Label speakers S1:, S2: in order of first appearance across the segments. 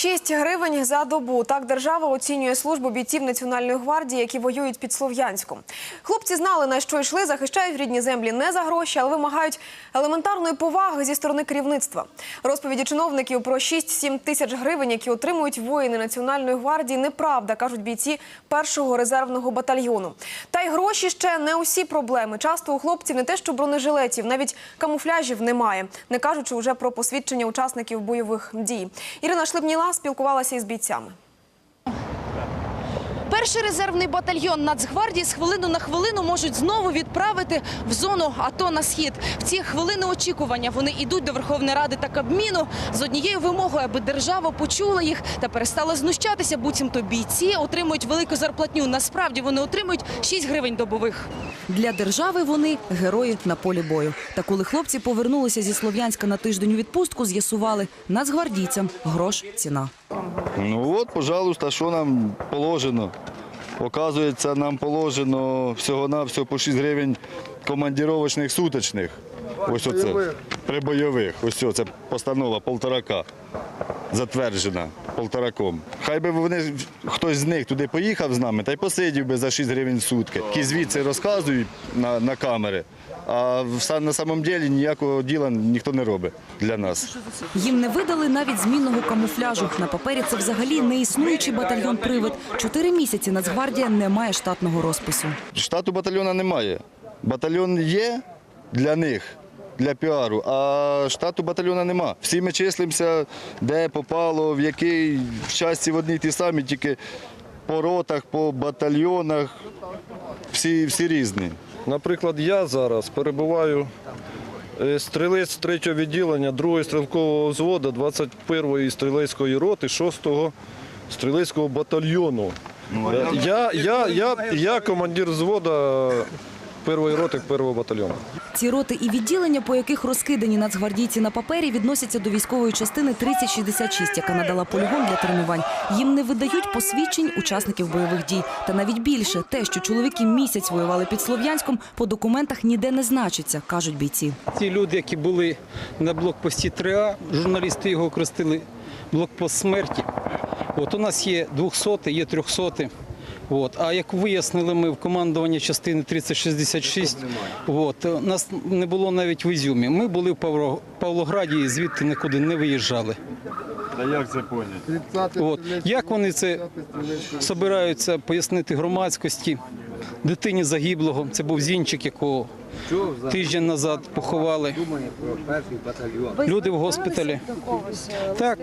S1: 6 гривень за добу. Так держава оцінює службу бійців Національної гвардії, які воюють під Слов'янськом. Хлопці знали, на що йшли, захищають рідні землі не за гроші, але вимагають елементарної поваги зі сторони керівництва. Розповіді чиновників про 6-7 тисяч гривень, які отримують воїни Національної гвардії, неправда, кажуть бійці першого резервного батальйону. Та й гроші ще не усі проблеми. Часто у хлопців не те, що бронежилетів, навіть камуфляжів немає, не кажучи вже про посвідчення учасників бойових дій. Ірина Шлебніла спілкувалася із бійцями.
S2: Перший резервний батальйон Нацгвардії з хвилину на хвилину можуть знову відправити в зону АТО на схід. В ці хвилини очікування вони йдуть до Верховної Ради та Кабміну з однією вимогою, аби держава почула їх та перестала знущатися. Буцімто бійці отримують велику зарплатню. Насправді вони отримують 6 гривень добових.
S3: Для держави вони герої на полі бою. Та коли хлопці повернулися зі Слов'янська на тиждень відпустку, з'ясували нацгвардійцям грош ціна.
S4: Ну от, пожалуйста, що нам положено. Оказується, нам положено всього-навсього по 6 гривень командіровочних суточних. Ось оце. При бойових. Ось це постанова полторака. Затверджена полтораком. Хай би вони хтось з них туди поїхав з нами та й посидів би за 6 гривень сутки. Які звідси розказують на, на камери, а в на самом ділі ніякого діла ніхто не робить для нас.
S3: Їм не видали навіть змінного камуфляжу. На папері це взагалі не існуючий батальйон «Привид». Чотири місяці Нацгвардія не має штатного розпису.
S4: Штату батальйона немає. Батальйон є для них, для піару, а штату батальйона нема. Всі ми числимося, де попало, в якій в часті в одній ті самі, тільки по ротах, по батальйонах, всі, всі різні.
S5: Наприклад, я зараз перебуваю е, стрілець 3-го відділення 2-ї стрілкового взводу 21-ї стрілецької роти 6-го стрілецького батальйону. Е, Я, я, я, я командир взводу першої роти першого батальйону.
S3: Ці роти і відділення, по яких розкидані нацгвардійці на папері, відносяться до військової частини 3066, яка надала полігон для тренувань. Їм не видають посвідчень учасників бойових дій. Та навіть більше те, що чоловіки місяць воювали під Слов'янськом, по документах ніде не значиться, кажуть бійці.
S6: Ті люди, які були на блокпості 3А, журналісти його окрестили блокпост смерті. От у нас є 200, є 300. От. А як вияснили ми в командуванні частини 3066, от, е, нас не було навіть в Ізюмі. Ми були в Павло- Павлограді і звідти нікуди не виїжджали.
S4: Та як це поняти?
S6: От. Як вони це збираються пояснити громадськості, дитині загиблого, це був Зінчик, якого тиждень назад поховали. Люди в госпіталі. Так,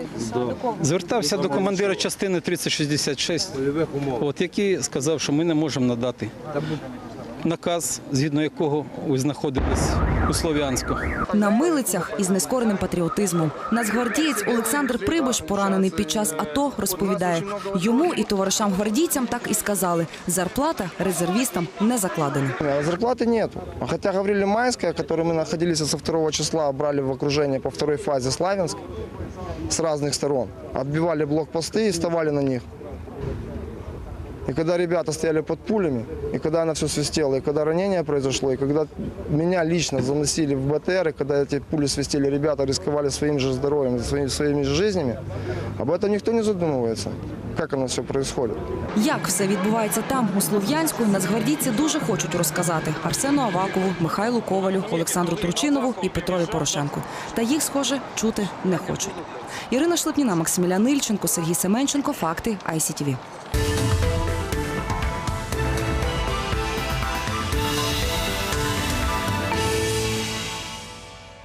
S6: звертався до командира частини 3066, от, який сказав, що ми не можемо надати наказ, згідно якого ви знаходились у Слов'янську.
S3: На милицях із нескореним патріотизмом. Нацгвардієць Олександр Прибуш, поранений під час АТО, розповідає, йому і товаришам гвардійцям так і сказали: зарплата резервістам не закладена.
S7: А Зарплаты нет. Хотя говорили Майская, которой мы находились со 2 числа, брали в окружение по второй фазе Славянск с разных сторон. Отбивали блокпосты и вставали на них. И когда ребята стояли под пулями, и когда она все свистела, и когда ранение произошло, и когда меня лично заносили в БТР, и когда эти пули свистели, ребята рисковали своим же здоровьем, своими, своими же жизнями, об этом никто не задумывается, как оно все происходит.
S3: Як все відбувається там, у Слов'янську, нацгвардійці дуже хочуть розказати Арсену Авакову, Михайлу Ковалю, Олександру Турчинову і Петрові Порошенку. Та їх, схоже, чути не хочуть. Ірина Шлепніна, Максимілян Ільченко, Сергій Семенченко. Факти ICTV.